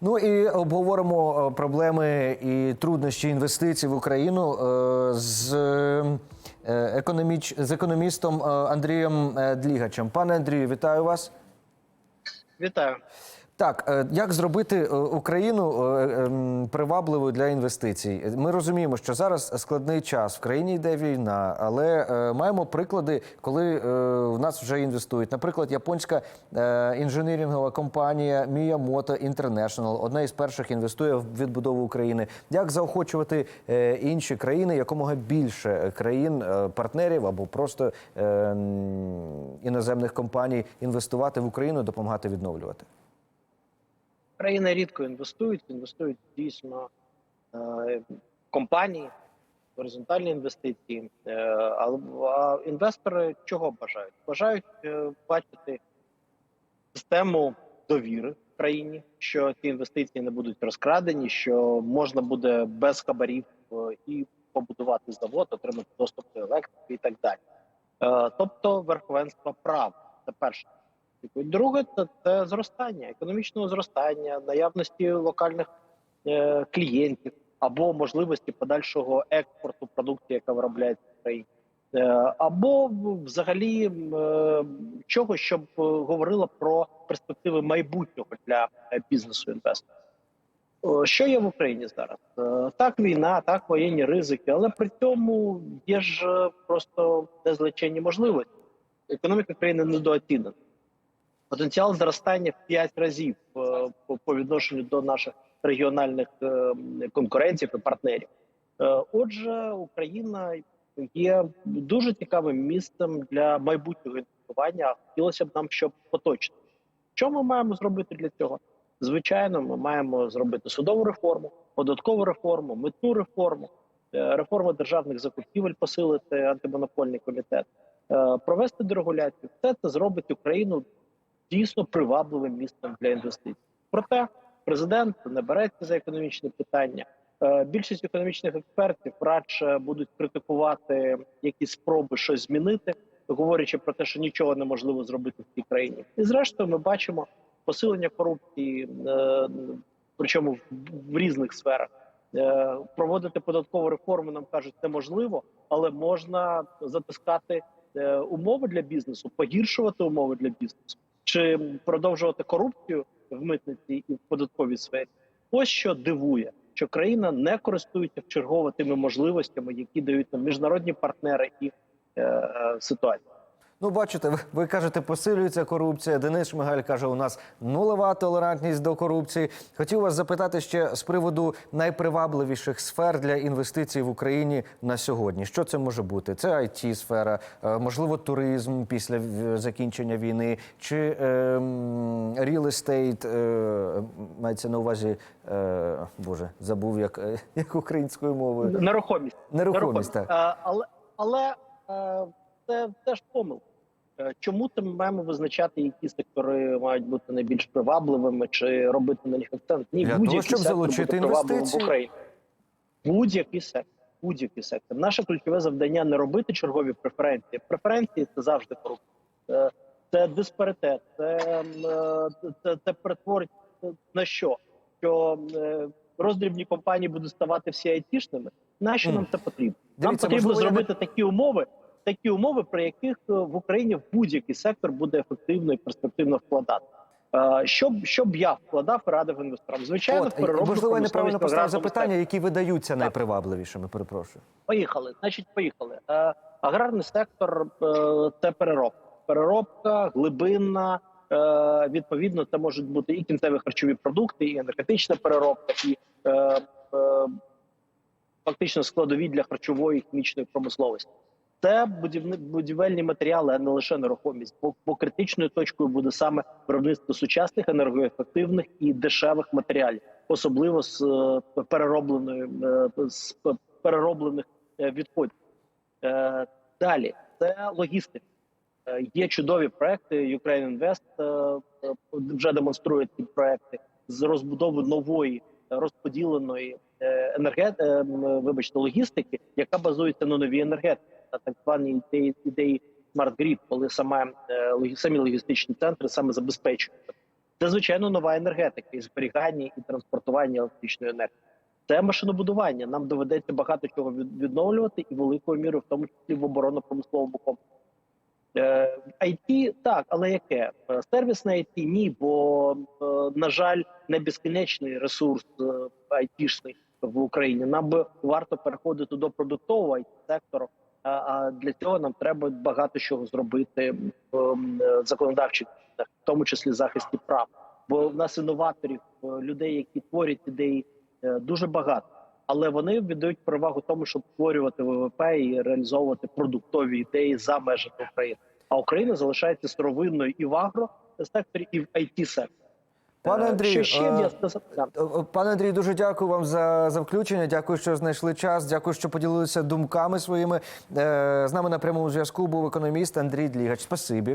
Ну і обговоримо е, проблеми і труднощі інвестицій в Україну е, з е, економіч... з економістом Андрієм Длігачем. Пане Андрію, вітаю вас. Вітаю. Так, е, як зробити е, Україну е, ем, привабливою для інвестицій? Ми розуміємо, що зараз складний час в країні йде війна, але маємо приклади, коли в нас вже інвестують. Наприклад, японська інженерінгова компанія Miyamoto International, одна із перших інвестує в відбудову України. Як заохочувати інші країни, якомога більше країн, партнерів або просто е, іноземних компаній інвестувати в Україну, допомагати відновлювати? Країни рідко інвестують, інвестують дійсно е, компанії, горизонтальні інвестиції. Е, а, інвестори чого бажають? Бажають е, бачити систему довіри в країні, що ці інвестиції не будуть розкрадені, що можна буде без хабарів і побудувати завод, отримати доступ до електрики і так далі. Тобто верховенство права. Це перше. І Друге, це, це зростання, економічного зростання, наявності локальних е, клієнтів або можливості подальшого експорту продукції, яка виробляється в країні, е, або взагалі е, чого, щоб е, говорило про перспективи майбутнього для бізнесу інвестора. Що є в Україні зараз? Так, війна, так, воєнні ризики, але при цьому є ж просто незлеченні можливості. Економіка країни недооцінена потенціал зростання в 5 разів е, по, відношенню до наших регіональних е, конкурентів і партнерів. Е, Отже, Україна є дуже цікавим місцем для майбутнього інвестування. Хотілося б нам, щоб поточно. Що ми маємо зробити для цього? Звичайно, ми маємо зробити судову реформу, податкову реформу, митну реформу, реформу державних закупівель, посилити антимонопольний комітет, провести дерегуляцію. Все це зробить Україну дійсно привабливим місцем для інвестицій. Проте президент не береться за економічне питання. Е, Більшість економічних експертів радше будуть критикувати якісь спроби щось змінити, говорячи про те, що нічого неможливо зробити в цій країні. І зрештою, ми бачимо посилення корупції, е, причому в, різних сферах. Е, Проводити податкову реформу нам кажуть неможливо, але можна затискати умови для бізнесу, погіршувати умови для бізнесу чи продовжувати корупцію в митниці і в податковій сфері. Ось що дивує, що країна не користується вчергово тими можливостями, які дають нам міжнародні партнери і е, е, ситуації. Ну, бачите, ви, ви кажете, посилюється корупція. Денис Шмигаль каже, у нас нулева толерантність до корупції. Хотів вас запитати ще з приводу найпривабливіших сфер для інвестицій в Україні на сьогодні. Що це може бути? Це it сфера, е, можливо, туризм після закінчення війни, чи ем, real estate, е, мається на увазі, е, боже, забув як, е, як українською мовою. Нерухомість, Нерухомість, так. Е, але але це теж помилка. Е, Чому то ми маємо визначати, які сектори мають бути найбільш привабливими, чи робити на них акцент? Ні, будь-який сектор залучити буде привабливим в. Україні. Будь-який сектор. Будь-який сектор. Наше ключове завдання не робити чергові преференції. Преференції це завжди корупція. Е, Це диспаритет, це, е, це, це перетворить на що? Що е, роздрібні компанії будуть ставати всі айтішними. Нащо нам це потрібно? Нам Дивіться, потрібно можливо, зробити такі умови, такі умови, при яких е, в Україні в будь-який сектор буде ефективно і перспективно вкладати. Е, Щоб щоб я вкладав і радив інвесторам? Звичайно, От, переробку можливо, я неправильно поставив запитання, які видаються найпривабливішими. Перепрошую. Поїхали. Значить, поїхали. Е, аграрний сектор це переробка. Переробка, глибинна. Відповідно, це можуть бути і кінцеві харчові продукти, і енергетична переробка, і фактично складові для харчової і хімічної промисловості. Це будівельні матеріали, а не лише нерухомість. Бо, бо критичною точкою буде саме виробництво сучасних енергоефективних і дешевих матеріалів, особливо з е, переробленої е, з перероблених е, відходів. Далі це логістика. Є чудові проекти. Ukraine Invest вже демонструє ці проекти з розбудови нової розподіленої е, енерге... е, м, вибачте, логістики, яка базується на новій енергетиці, на так званій ідеї, ідеї Smart Grid, коли саме е, самі логістичні центри саме забезпечують Це звичайно нова енергетика і зберігання і транспортування електричної енергії. Це машинобудування. Нам доведеться багато чого відновлювати і великою мірою, в тому числі в оборонно-промисловому комплексі. Е, IT, так, але яке? Е, Сервісне IT – ні, бо, е, на жаль, не безкінечний ресурс е, айтішний в Україні. Нам би варто переходити до продуктового it сектору. А, для цього нам треба багато чого зробити в законодавчих, в тому числі захисті прав. Бо в нас інноваторів, е, людей, які творять ідеї, е, дуже багато. Але вони віддають перевагу тому, щоб створювати ВВП і реалізовувати продуктові ідеї за межами України. А Україна залишається сировинною і в агросекторі, і в it секторі. Пане Е, Андрію, ще е. Е, Пане Андрію, дуже дякую вам за, за включення. Дякую, що знайшли час. Дякую, що поділилися думками своїми. З нами на прямому зв'язку був економіст Андрій Длігач. Спасибі.